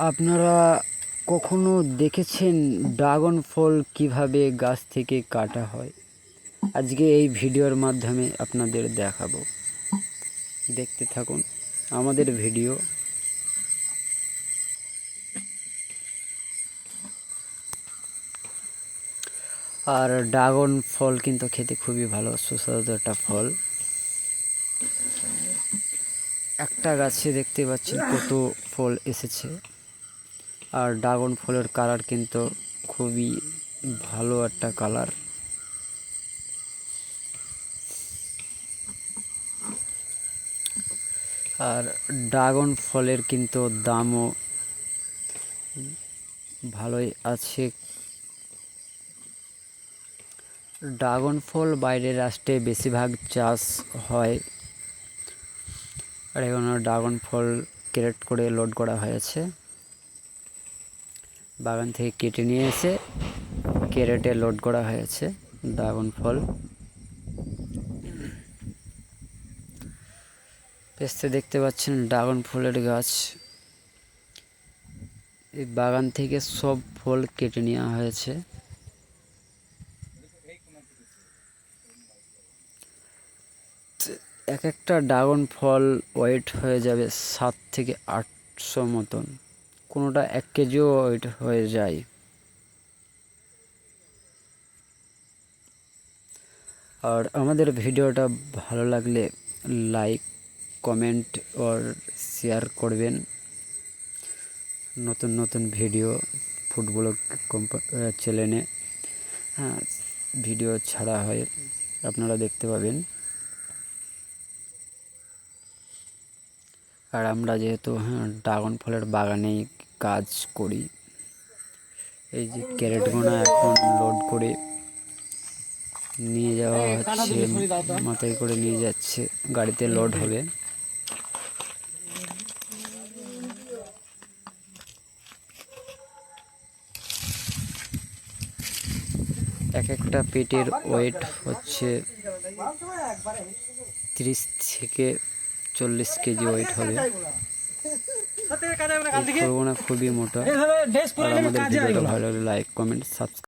আপনারা কখনো দেখেছেন ড্রাগন ফল কীভাবে গাছ থেকে কাটা হয়? আজকে এই ভিডিওর মাধ্যমে আপনাদের দেখাবো। দেখতে থাকুন আমাদের ভিডিও। আর ড্রাগন ফল কিন্তু খেতে খুবই ভালো, সুস্বাদু একটা ফল। একটা গাছে দেখতে পাচ্ছেন কত ফল এসেছে। আর ড্রাগন ফলের কালার কিন্তু খুবই ভালো একটা কালার। আর ড্রাগন ফলের কিন্তু দামও ভালোই আছে। ড্রাগন ফল বাইরের রাষ্ট্রে বেশিরভাগ চাষ হয়। আর এখানে ড্রাগন ফল ক্যারেট করে লোড করা হয়েছে। বাগান থেকে কেটে নিয়ে এসে ক্যারেটে লোড করা হয়েছে ড্রাগন ফল। পেস্তে দেখতে পাচ্ছেন ড্রাগন ফলের গাছ। এই বাগান থেকে সব ফল কেটে নেওয়া হয়েছে। এক একটা ড্রাগন ফল ওয়েট হয়ে যাবে সাত থেকে আটশো মতন। কোনোটা এক কেজিও ওয়েট হয়ে যায়। আর আমাদের ভিডিওটা ভালো লাগলে লাইক, কমেন্ট ওর শেয়ার করবেন। নতুন নতুন ভিডিও ফুটবল চ্যানেলে হ্যাঁ ভিডিও ছাড়া হয় আপনারা দেখতে পাবেন। আর আমরা যেহেতু হ্যাঁ ড্রাগন ফলের বাগানেই কাজ করি। এই যে ক্যারেটগুলো এখন লোড করে নিয়ে যাওয়া হচ্ছে মাথায় করে নিয়ে যাচ্ছে গাড়িতে লোড হবে। এক একটা পেটের ওয়েট হচ্ছে তিরিশ থেকে চল্লিশ কেজি ওয়েট হবে। খুবই মোটা। আমাদের ভিডিওটা ভালো লাগলে লাইক কমেন্ট সাবস্ক্রাইব